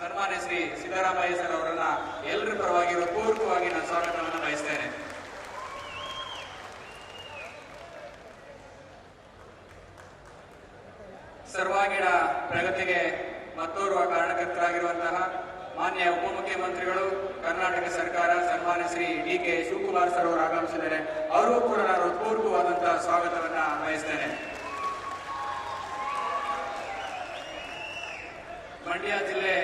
ಸನ್ಮಾನ್ಯ ಶ್ರೀ ಸಿದ್ದರಾಮಯ್ಯ ಸರ್ ಅವರನ್ನ ಎಲ್ಲರ ಪರವಾಗಿ ಪೂರ್ವಕವಾಗಿ ನಾನು ಸ್ವಾಗತವನ್ನು ಬಯಸ್ತೇನೆ. ಸರ್ವಾಂಗೀಣ ಪ್ರಗತಿಗೆ ಮತ್ತೋರ್ವ ಕಾರಣಕರ್ತರಾಗಿರುವಂತಹ ಮಾನ್ಯ ಉಪಮುಖ್ಯಮಂತ್ರಿಗಳು, ಕರ್ನಾಟಕ ಸರ್ಕಾರ ಸನ್ಮಾನ್ಯ Shri D K Shivakumar sir ಅವರು ಆಗಮಿಸಿದ್ದಾರೆ. ಅವರು ಕೂಡ ನಾನು ಸ್ವಾಗತವನ್ನ ಬಯಸ್ತೇನೆ ಮಂಡ್ಯ ಜಿಲ್ಲೆ,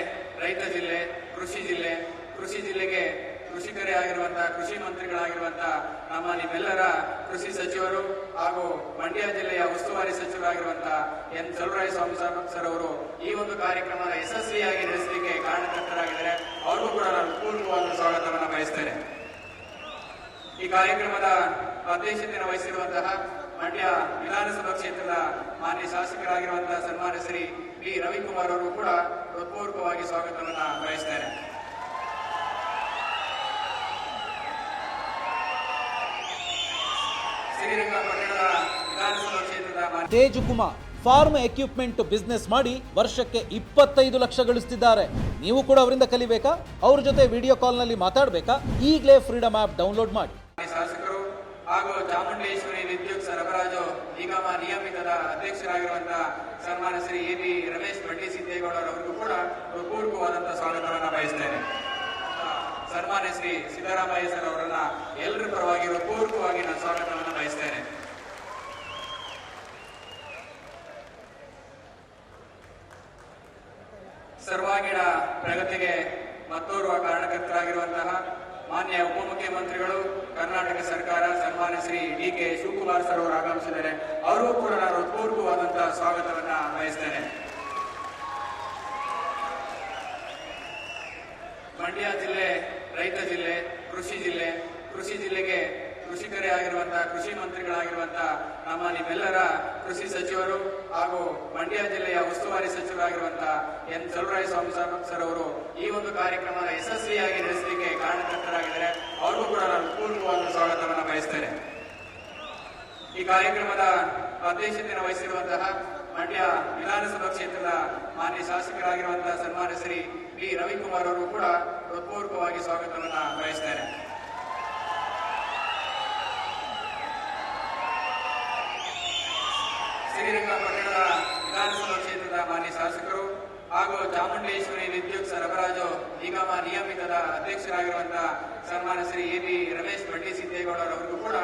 ರೈತ ಜಿಲ್ಲೆ, ಕೃಷಿ ಜಿಲ್ಲೆ, ಕೃಷಿ ಜಿಲ್ಲೆಗೆ ಕೃಷಿಕರೇ ಆಗಿರುವಂತಹ ಕೃಷಿ ಮಂತ್ರಿಗಳಾಗಿರುವಂತಹ ನಮ್ಮ ನಿಮ್ಮೆಲ್ಲರ ಕೃಷಿ ಸಚಿವರು ಹಾಗೂ ಮಂಡ್ಯ ಜಿಲ್ಲೆಯ ಉಸ್ತುವಾರಿ ಸಚಿವರಾಗಿರುವಂತಹ ಎನ್. ಚಲುರಾಯ ಸ್ವಾಮಿ ಸರ್ ಅವರು ಈ ಒಂದು ಕಾರ್ಯಕ್ರಮ ಯಶಸ್ವಿಯಾಗಿ ನಡೆಸಲಿಕ್ಕೆ ಕಾರಣಕರ್ತರಾಗಿದ್ದಾರೆ. ಅವ್ರಿಗೂ ಕೂಡ ನಾನು ಪೂರ್ಣವಾದ ಸ್ವಾಗತವನ್ನು ಬಯಸ್ತೇನೆ. ಈ ಕಾರ್ಯಕ್ರಮದ ಅಧ್ಯಕ್ಷತೆಯನ್ನು ವಹಿಸಿರುವಂತಹ ಮಂಡ್ಯ ವಿಧಾನಸಭಾ ಕ್ಷೇತ್ರದ ಮಾನ್ಯ ಶಾಸಕರಾಗಿರುವಂತಹ ಸನ್ಮಾನ್ಯ ಶ್ರೀ ಬಿ ರವಿಕುಮಾರ್ ಅವರು ಕೂಡ ಹೃತ್ಪೂರ್ವಕವಾಗಿ ಸ್ವಾಗತವನ್ನ ಬಯಸ್ತಾರೆ ತೇಜುಕುಮಾರ್ ಫಾರ್ಮ್ ಎಕ್ವಿಪ್ಮೆಂಟ್ ಬಿಸ್ನೆಸ್ ಮಾಡಿ ವರ್ಷಕ್ಕೆ ಇಪ್ಪತ್ತೈದು ಲಕ್ಷ ಗಳಿಸ್ತಿದ್ದಾರೆ. ನೀವು ಕೂಡ ಅವರಿಂದ ಕಲಿಬೇಕಾ? ಅವ್ರ ಜೊತೆ ವಿಡಿಯೋ ಕಾಲ್ನಲ್ಲಿ ಮಾತಾಡಬೇಕಾ? ಈಗಲೇ ಫ್ರೀಡಮ್ ಆಪ್ ಡೌನ್ಲೋಡ್ ಮಾಡಿ. ಹಾಗೂ ಚಾಮುಂಡೇಶ್ವರಿ ವಿದ್ಯುತ್ ಸರಬರಾಜು ನಿಗಮ ನಿಯಮಿತದ ಅಧ್ಯಕ್ಷರಾಗಿರುವಂತಹ ಸನ್ಮಾನ್ಯ ಶ್ರೀ ಎ ಬಿ ರಮೇಶ್ ಬಂಡಿ ಸಿದ್ದೇಗೌಡರವರಿಗೂ ಕೂಡ ಪೂರ್ವಕವಾದಂತಹ ಸ್ವಾಗತವನ್ನು ಬಯಸ್ತೇನೆ. ಸನ್ಮಾನ್ಯ ಶ್ರೀ ಸಿದ್ದರಾಮಯ್ಯ ಸರ್ ಅವರನ್ನ ಎಲ್ಲರ ಪರವಾಗಿ ಪೂರ್ವಕವಾಗಿ ನಾನು ಸ್ವಾಗತವನ್ನು ಬಯಸ್ತೇನೆ. ಸರ್ವಾಂಗೀಣ ಪ್ರಗತಿಗೆ ಮತ್ತೋರ್ವ ಕಾರಣಕರ್ತರಾಗಿರುವಂತಹ ಮಾನ್ಯ ಉಪಮುಖ್ಯಮಂತ್ರಿಗಳು, ಕರ್ನಾಟಕ ಸರ್ಕಾರ ಸನ್ಮಾನ್ಯ Shri D K Shivakumar sir ಅವರು ಆಗಮಿಸಿದ್ದಾರೆ. ಅವರಿಗೂ ಕೂಡ ನಾನು ಹೃತ್ಪೂರ್ವಕವಾದಂತಹ ಸ್ವಾಗತವನ್ನ ಬಯಸ್ತೇನೆ ಮಂಡ್ಯ ಜಿಲ್ಲೆ, ರೈತ ಜಿಲ್ಲೆ, ಕೃಷಿ ಜಿಲ್ಲೆ, ಕೃಷಿ ಜಿಲ್ಲೆಗೆ ಕೃಷಿಕರೇ ಆಗಿರುವಂತಹ, ಕೃಷಿ ಮಂತ್ರಿಗಳಾಗಿರುವಂತಹ ನಮ್ಮ ನಿಮ್ಮೆಲ್ಲರ ಕೃಷಿ ಸಚಿವರು ಹಾಗೂ ಮಂಡ್ಯ ಜಿಲ್ಲೆಯ ಉಸ್ತುವಾರಿ ಸಚಿವರಾಗಿರುವಂತಹ ಎನ್. ಚಲುವರಾಯ ಸ್ವಾಮಿ ಸರ್ ಅವರು ಈ ಒಂದು ಕಾರ್ಯಕ್ರಮದ ಯಶಸ್ವಿಯಾಗಿ ನಡೆಸಲಿಕ್ಕೆ ಕಾರಣಕರ್ತರಾಗಿದ್ದಾರೆ ಅವ್ರಿಗೂ ಕೂಡ ನಾನು ಪೂರ್ವವಾದ ಈ ಕಾರ್ಯಕ್ರಮದ ಅಧ್ಯಕ್ಷತೆಯನ್ನು ವಹಿಸಿರುವಂತಹ ಮಂಡ್ಯ ವಿಧಾನಸಭಾ ಕ್ಷೇತ್ರದ ಮಾನ್ಯ ಶಾಸಕರಾಗಿರುವಂತಹ ಸನ್ಮಾನ ಶ್ರೀ ಬಿ ರವಿಕುಮಾರ್ ಅವರು ಕೂಡ ಹೃತ್ಪೂರ್ವಕವಾಗಿ ಸ್ವಾಗತವನ್ನು ಬಯಸ್ತೇನೆ ಶ್ರೀರಂಗಪಟ್ಟಣದ ವಿಧಾನಸಭಾ ಕ್ಷೇತ್ರದ ಮಾನ್ಯ ಶಾಸಕರು ಹಾಗೂ ಚಾಮುಂಡೇಶ್ವರಿ ವಿದ್ಯುತ್ ಸರಬರಾಜು ಅಧ್ಯಕ್ಷರಾಗಿರುವಂತಹ ಸನ್ಮಾನ ಶ್ರೀ ಎ ಬಿ ರಮೇಶ್ ಬಂಡಿ ಸಿದ್ದೇಗೌಡರವರಿಗೂ ಕೂಡ